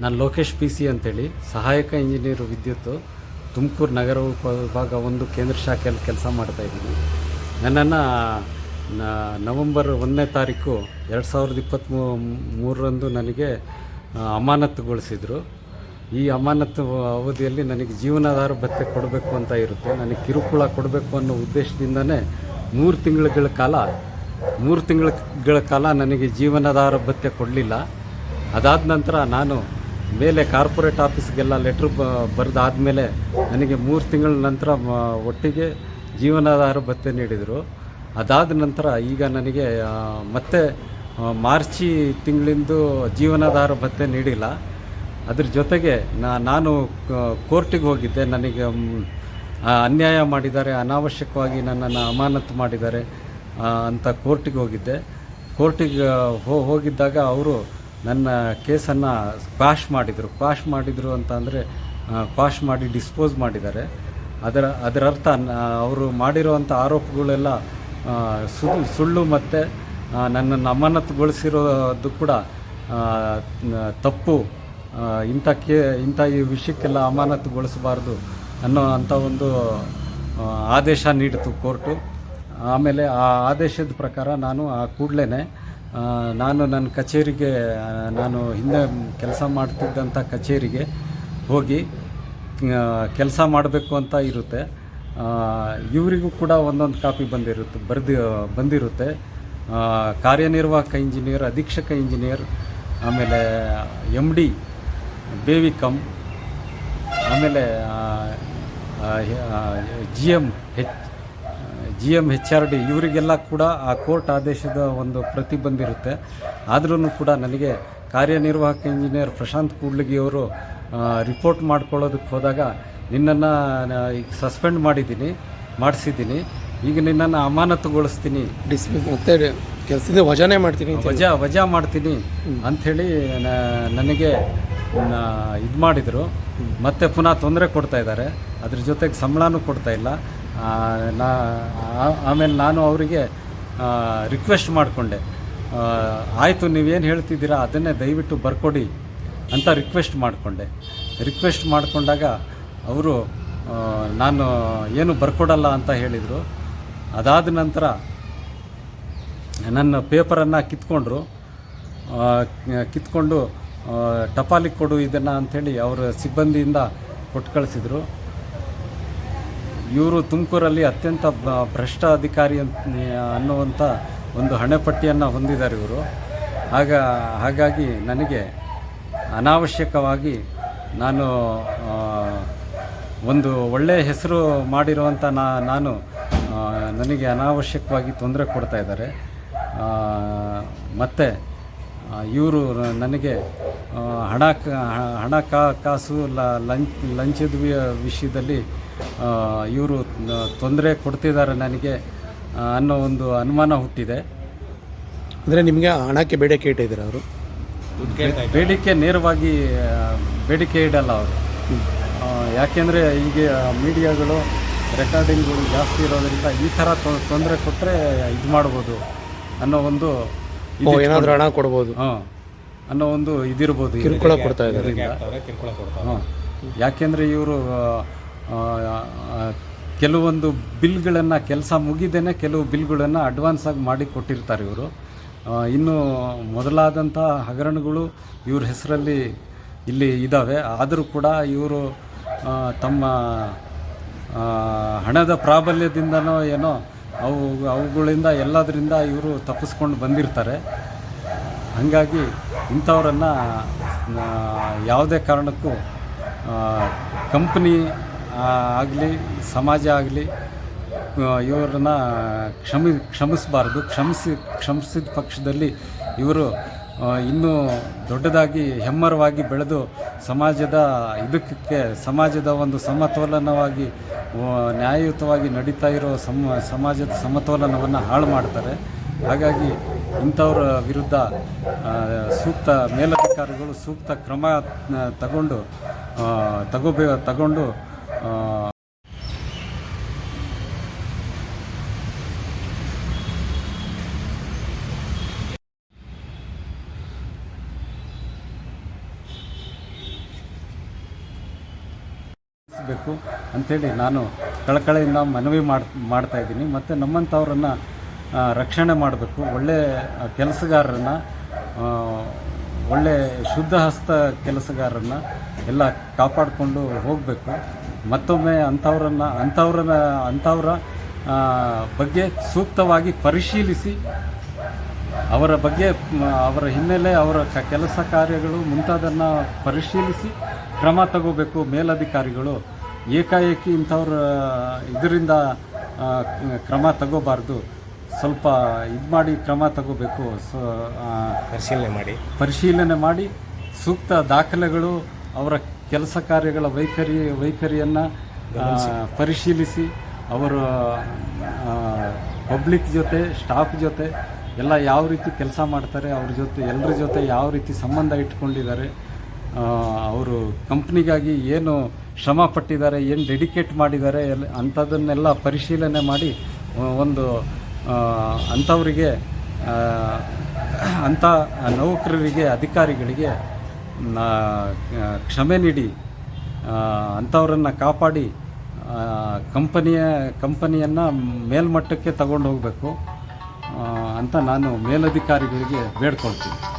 ನಾನು Lokesh P C ಅಂತೇಳಿ, ಸಹಾಯಕ ಇಂಜಿನಿಯರ್ ವಿದ್ಯುತ್ ತುಮಕೂರು ನಗರ ಉಪ ವಿಭಾಗ ಒಂದು ಕೇಂದ್ರ ಶಾಖೆಯಲ್ಲಿ ಕೆಲಸ ಮಾಡ್ತಾಯಿದ್ದೀನಿ ನನ್ನನ್ನು ನವಂಬರ್ ಒಂದನೇ ತಾರೀಕು ಎರಡು ಸಾವಿರದ ಇಪ್ಪತ್ತ್ಮೂ ಮೂರರಂದು ನನಗೆ ಅಮಾನತುಗೊಳಿಸಿದರು. ಈ ಅಮಾನತು ಅವಧಿಯಲ್ಲಿ ನನಗೆ ಜೀವನಾಧಾರ ಭತ್ಯೆ ಕೊಡಬೇಕು ಅಂತ ಇರುತ್ತೆ. ನನಗೆ ಕಿರುಕುಳ ಕೊಡಬೇಕು ಅನ್ನೋ ಉದ್ದೇಶದಿಂದನೇ ಮೂರು ತಿಂಗಳುಗಳ ಕಾಲ, ಮೂರು ತಿಂಗಳ ಕಾಲ ನನಗೆ ಜೀವನಾಧಾರ ಭತ್ಯೆ ಕೊಡಲಿಲ್ಲ. ಅದಾದ ನಂತರ ನಾನು ಮೇಲೆ ಕಾರ್ಪೊರೇಟ್ ಆಫೀಸ್ಗೆಲ್ಲ ಲೆಟ್ರ್ ಬರೆದಾದ್ಮೇಲೆ ನನಗೆ ಮೂರು ತಿಂಗಳ ನಂತರ ಒಟ್ಟಿಗೆ ಜೀವನಾಧಾರ ಭತ್ತೆ ನೀಡಿದರು. ಅದಾದ ನಂತರ ಈಗ ನನಗೆ ಮತ್ತೆ ಮಾರ್ಚಿ ತಿಂಗಳಿಂದು ಜೀವನಾಧಾರ ಭತ್ಯೆ ನೀಡಿಲ್ಲ. ಅದ್ರ ಜೊತೆಗೆ ನಾನು ಕೋರ್ಟಿಗೆ ಹೋಗಿದ್ದೆ. ನನಗೆ ಅನ್ಯಾಯ ಮಾಡಿದ್ದಾರೆ. ಅನಾವಶ್ಯಕವಾಗಿ ನನ್ನನ್ನು ಅಮಾನತು ಮಾಡಿದ್ದಾರೆ ಅಂತ ಕೋರ್ಟಿಗೆ ಹೋಗಿದ್ದೆ. ಕೋರ್ಟಿಗೆ ಹೋಗಿದ್ದಾಗ ಅವರು ನನ್ನ ಕೇಸನ್ನು ಕ್ವಾಶ್ ಮಾಡಿದರು. ಕ್ವಾಶ್ ಮಾಡಿದರು ಅಂತ ಅಂದರೆ ಕ್ವಾಶ್ ಮಾಡಿ ಡಿಸ್ಪೋಸ್ ಮಾಡಿದ್ದಾರೆ. ಅದರ ಅದರ ಅರ್ಥ ಅವರು ಮಾಡಿರೋವಂಥ ಆರೋಪಗಳೆಲ್ಲ ಸುಳ್ಳು ಸುಳ್ಳು ಮತ್ತು ನನ್ನನ್ನು ಅಮಾನತುಗೊಳಿಸಿರೋದು ಕೂಡ ತಪ್ಪು. ಇಂಥ ಕೇ, ಇಂಥ ಈ ವಿಷಯಕ್ಕೆಲ್ಲ ಅಮಾನತುಗೊಳಿಸಬಾರ್ದು ಅನ್ನೋ ಅಂಥ ಒಂದು ಆದೇಶ ನೀಡಿತು ಕೋರ್ಟು. ಆಮೇಲೆ ಆ ಆದೇಶದ ಪ್ರಕಾರ ನಾನು ಆ ಕೂಡಲೇ ನಾನು ನನ್ನ ಕಚೇರಿಗೆ ನಾನು ಹಿಂದೆ ಕೆಲಸ ಮಾಡ್ತಿದ್ದಂಥ ಕಚೇರಿಗೆ ಹೋಗಿ ಕೆಲಸ ಮಾಡಬೇಕು ಅಂತ ಇರುತ್ತೆ. ಇವರಿಗೂ ಕೂಡ ಒಂದೊಂದು ಕಾಪಿ ಬಂದಿರುತ್ತೆ, ಬರೆದು, ಬಂದಿರುತ್ತೆ. ಕಾರ್ಯನಿರ್ವಾಹಕ ಇಂಜಿನಿಯರ್, ಅಧೀಕ್ಷಕ ಇಂಜಿನಿಯರ್, ಆಮೇಲೆ ಎಂ ಡಿ ಬೇವಿಕಮ್ ಆಮೇಲೆ G M H G M H R D ಇವರಿಗೆಲ್ಲ ಕೂಡ ಆ ಕೋರ್ಟ್ ಆದೇಶದ ಒಂದು ಪ್ರತಿ ಬಂದಿರುತ್ತೆ. ಆದ್ರೂ ಕೂಡ ನನಗೆ ಕಾರ್ಯನಿರ್ವಾಹಕ ಇಂಜಿನಿಯರ್ ಪ್ರಶಾಂತ್ ಕೂಡ್ಲಿಗಿಯವರು ರಿಪೋರ್ಟ್ ಮಾಡ್ಕೊಳ್ಳೋದಕ್ಕೆ ಹೋದಾಗ ನಿನ್ನನ್ನು ಈಗ ಸಸ್ಪೆಂಡ್ ಮಾಡಿದ್ದೀನಿ ಮಾಡಿಸಿದ್ದೀನಿ. ಈಗ ನಿನ್ನನ್ನು ಅಮಾನತುಗೊಳಿಸ್ತೀನಿ. ಡಿಸ್ಮಿಸ್ ಮತ್ತೆ ಕೆಲಸದಿಂದ ವಜಾನೇ ಮಾಡ್ತೀನಿ ವಜಾ ವಜಾ ಮಾಡ್ತೀನಿ ಅಂಥೇಳಿ ನನಗೆ ಇದು ಮಾಡಿದರು. ಮತ್ತೆ ಪುನಃ ತೊಂದರೆ ಕೊಡ್ತಾ ಇದ್ದಾರೆ. ಅದ್ರ ಜೊತೆಗೆ ಸಂಬಳನೂ ಕೊಡ್ತಾ ಇಲ್ಲ. ನಾ ಆಮೇಲೆ ನಾನು ಅವರಿಗೆ ರಿಕ್ವೆಸ್ಟ್ ಮಾಡಿಕೊಂಡೆ. ಆಯಿತು, ನೀವೇನು ಹೇಳ್ತಿದ್ದೀರಾ, ಅದನ್ನೇ ದಯವಿಟ್ಟು ಬರ್ಕೊಡಿ ಅಂತ ರಿಕ್ವೆಸ್ಟ್ ಮಾಡಿಕೊಂಡೆ. ರಿಕ್ವೆಸ್ಟ್ ಮಾಡಿಕೊಂಡಾಗ ಅವರು ನಾನು ಏನು ಬರ್ಕೊಡಲ್ಲ ಅಂತ ಹೇಳಿದರು. ಅದಾದ ನಂತರ ನನ್ನ ಪೇಪರನ್ನು ಕಿತ್ಕೊಂಡ್ರು. ಕಿತ್ಕೊಂಡು ಟಪಾಲಿ ಕೊಡು ಇದನ್ನು ಅಂಥೇಳಿ ಅವರ ಸಿಬ್ಬಂದಿಯಿಂದ ಕೊಟ್ಟು ಕಳಿಸಿದರು. ಇವರು ತುಮಕೂರಲ್ಲಿ ಅತ್ಯಂತ ಭ್ರಷ್ಟ ಅಧಿಕಾರಿ ಅಂತ ಅನ್ನುವಂಥ ಒಂದು ಹಣೆಪಟ್ಟಿಯನ್ನು ಹೊಂದಿದ್ದಾರೆ ಇವರು. ಆಗ, ಹಾಗಾಗಿ ನನಗೆ ಅನಾವಶ್ಯಕವಾಗಿ ನಾನು ಒಂದು ಒಳ್ಳೆಯ ಹೆಸರು ಮಾಡಿರುವಂಥ ನಾನು ನನಗೆ ಅನಾವಶ್ಯಕವಾಗಿ ತೊಂದರೆ ಕೊಡ್ತಾ ಇದ್ದಾರೆ. ಮತ್ತು ಇವರು ನನಗೆ ಹಣ ಕ- ಹಣ ಕಾ ಕಾಸು ಲ ಲಂಚ್ ಲಂಚದ ವಿಷಯದಲ್ಲಿ ಇವರು ತೊಂದರೆ ಕೊಡ್ತಿದ್ದಾರೆ ನನಗೆ ಅನ್ನೋ ಒಂದು ಅನುಮಾನ ಹುಟ್ಟಿದೆ. ಅಂದರೆ ನಿಮಗೆ ಹಣಕ್ಕೆ ಬೇಡಿಕೆ ಇಟ್ಟಿದ್ದಾರೆ ಅವರು? ಬೇಡಿಕೆ ನೇರವಾಗಿ ಬೇಡಿಕೆ ಇಡಲ್ಲ ಅವರು. ಯಾಕೆಂದರೆ ಈಗ ಮೀಡಿಯಾಗಳು ರೆಕಾರ್ಡಿಂಗ್ಗಳು ಜಾಸ್ತಿ ಇರೋದರಿಂದ ಈ ಥರ ತೊಂದರೆ ಕೊಟ್ಟರೆ ಇದು ಮಾಡ್ಬೋದು ಅನ್ನೋ ಒಂದು ಏನಾದರೂ ಹಣ ಕೊಡ್ಬೋದು. ಹಾಂ ಅನ್ನೋ ಒಂದು ಇದಿರ್ಬೋದು ಕಿರುಕುಳ ಕೊಡ್ತಾ ಇದ್ದಾರೆ. ಹಾಂ. ಯಾಕೆಂದರೆ ಇವರು ಕೆಲವೊಂದು ಬಿಲ್ಗಳನ್ನು ಕೆಲಸ ಮುಗಿದೇನೆ ಕೆಲವು ಬಿಲ್ಗಳನ್ನು ಅಡ್ವಾನ್ಸ್ ಆಗಿ ಮಾಡಿ ಕೊಟ್ಟಿರ್ತಾರೆ ಇವರು. ಇನ್ನು ಮೊದಲಾದಂಥ ಹಗರಣಗಳು ಇವ್ರ ಹೆಸರಲ್ಲಿ ಇಲ್ಲಿ ಇದ್ದಾವೆ ಆದರೂ ಕೂಡ ಇವರು ತಮ್ಮ ಹಣದ ಪ್ರಾಬಲ್ಯದಿಂದನೋ ಏನೋ ಅವು ಅವುಗಳಿಂದ ಎಲ್ಲದರಿಂದ ಇವರು ತಪ್ಪಿಸ್ಕೊಂಡು ಬಂದಿರ್ತಾರೆ. ಹಾಗಾಗಿ ಇಂಥವರನ್ನು ಯಾವುದೇ ಕಾರಣಕ್ಕೂ ಕಂಪ್ನಿ ಆಗಲಿ, ಸಮಾಜ ಆಗಲಿ ಇವರನ್ನ ಕ್ಷಮಿ, ಕ್ಷಮಿಸಬಾರ್ದು. ಕ್ಷಮಿಸಿ, ಕ್ಷಮಿಸಿದ ಪಕ್ಷದಲ್ಲಿ ಇವರು ಇನ್ನೂ ದೊಡ್ಡದಾಗಿ ಹೆಮ್ಮರವಾಗಿ ಬೆಳೆದು ಸಮಾಜದ ಇದಕ್ಕೆ, ಸಮಾಜದ ಒಂದು ಸಮತೋಲನವಾಗಿ ನ್ಯಾಯಯುತವಾಗಿ ನಡೀತಾ ಇರೋ ಸಮ, ಸಮಾಜದ ಸಮತೋಲನವನ್ನು ಹಾಳು ಮಾಡ್ತಾರೆ. ಹಾಗಾಗಿ ಇಂಥವ್ರ ವಿರುದ್ಧ ಸೂಕ್ತ ಮೇಲಧಿಕಾರಿಗಳು ಸೂಕ್ತ ಕ್ರಮ ತಗೊಂಡು ತಗೋಬೇ, ತಗೊಂಡು ಆ, ಬೇಕು ಅಂಥೇಳಿ ನಾನು ಕಳಕಳಿಯಿಂದ ಮನವಿ ಮಾಡಿ ಮಾಡ್ತಾ ಇದ್ದೀನಿ. ಮತ್ತು ನಮ್ಮಂಥವ್ರನ್ನು ರಕ್ಷಣೆ ಮಾಡಬೇಕು. ಒಳ್ಳೆ ಕೆಲಸಗಾರರನ್ನು ಒಳ್ಳೆ ಶುದ್ಧ ಹಸ್ತ ಕೆಲಸಗಾರರನ್ನು ಎಲ್ಲ ಕಾಪಾಡಿಕೊಂಡು ಹೋಗಬೇಕು. ಮತ್ತೊಮ್ಮೆ ಅಂಥವ್ರನ್ನು ಅಂಥವ್ರನ್ನ ಅಂಥವ್ರ ಬಗ್ಗೆ ಸೂಕ್ತವಾಗಿ ಪರಿಶೀಲಿಸಿ ಅವರ ಬಗ್ಗೆ ಅವರ ಹಿನ್ನೆಲೆ ಅವರ ಕ ಕೆಲಸ ಕಾರ್ಯಗಳು ಮುಂತಾದನ್ನು ಪರಿಶೀಲಿಸಿ ಕ್ರಮ ತಗೋಬೇಕು ಮೇಲಧಿಕಾರಿಗಳು. ಏಕಾಏಕಿ ಇಂಥವ್ರ ಇದರಿಂದ ಕ್ರಮ ತಗೋಬಾರ್ದು. ಸ್ವಲ್ಪ ಇದು ಮಾಡಿ ಕ್ರಮ ತಗೋಬೇಕು. ಸೊ ಪರಿಶೀಲನೆ ಮಾಡಿ. ಪರಿಶೀಲನೆ ಮಾಡಿ. ಸೂಕ್ತ ದಾಖಲೆಗಳು ಅವರ ಕೆಲಸ ಕಾರ್ಯಗಳ ವೈಖರಿ ವೈಖರಿಯನ್ನು ಪರಿಶೀಲಿಸಿ. ಅವರು ಪಬ್ಲಿಕ್ ಜೊತೆ ಸ್ಟಾಫ್ ಜೊತೆ ಎಲ್ಲ ಯಾವ ರೀತಿ ಕೆಲಸ ಮಾಡ್ತಾರೆ, ಅವ್ರ ಜೊತೆ ಎಲ್ಲರ ಜೊತೆ ಯಾವ ರೀತಿ ಸಂಬಂಧ ಇಟ್ಕೊಂಡಿದ್ದಾರೆ ಅವರು ಕಂಪ್ನಿಗಾಗಿ ಏನು ಶ್ರಮ ಪಟ್ಟಿದ್ದಾರೆ, ಏನು ಡೆಡಿಕೇಟ್ ಮಾಡಿದ್ದಾರೆ, ಎಲ್ಲ ಅಂಥದನ್ನೆಲ್ಲ ಪರಿಶೀಲನೆ ಮಾಡಿ ಒಂದು ಅಂಥವರಿಗೆ ಅಂಥ ನೌಕರರಿಗೆ, ಅಧಿಕಾರಿಗಳಿಗೆ ಕ್ಷಮೆ ನೀಡಿ ಅಂಥವ್ರನ್ನು ಕಾಪಾಡಿ ಕಂಪನಿಯ, ಕಂಪನಿಯನ್ನು ಮೇಲ್ಮಟ್ಟಕ್ಕೆ ತಗೊಂಡು ಹೋಗಬೇಕು ಅಂತ ನಾನು ಮೇಲಧಿಕಾರಿಗಳಿಗೆ ಬೇಡ್ಕೊಳ್ತೀನಿ.